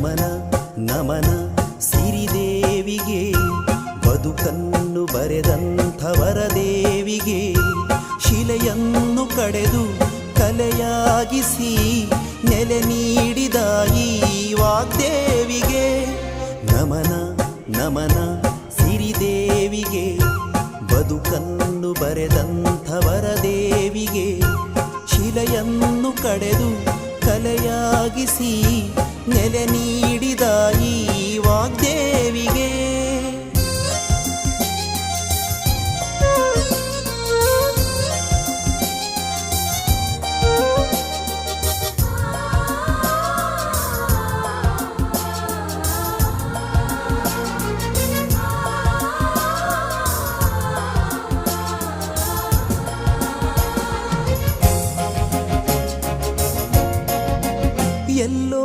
ನಮನ ನಮನ ಸಿರಿದೇವಿಗೆ ಬದುಕನ್ನು ಬರೆದಂಥವರ ದೇವಿಗೆ, ಶಿಲೆಯನ್ನು ಕಡೆದು ಕಲೆಯಾಗಿಸಿ ನೆಲೆ ನೀಡಿದ ಈ ವಾಗ್ದೇವಿಗೆ, ನಮನ ನಮನ ಸಿರಿದೇವಿಗೆ ಬದುಕನ್ನು ಬರೆದಂಥವರ ದೇವಿಗೆ, ಶಿಲೆಯನ್ನು ಕಡೆದು ಕಲೆಯಾಗಿಸಿ ನೆಲೆ ನೀಡಿದ ಈ ವಾಗ್ದೇವಿಗೆ. ಎಲ್ಲೋ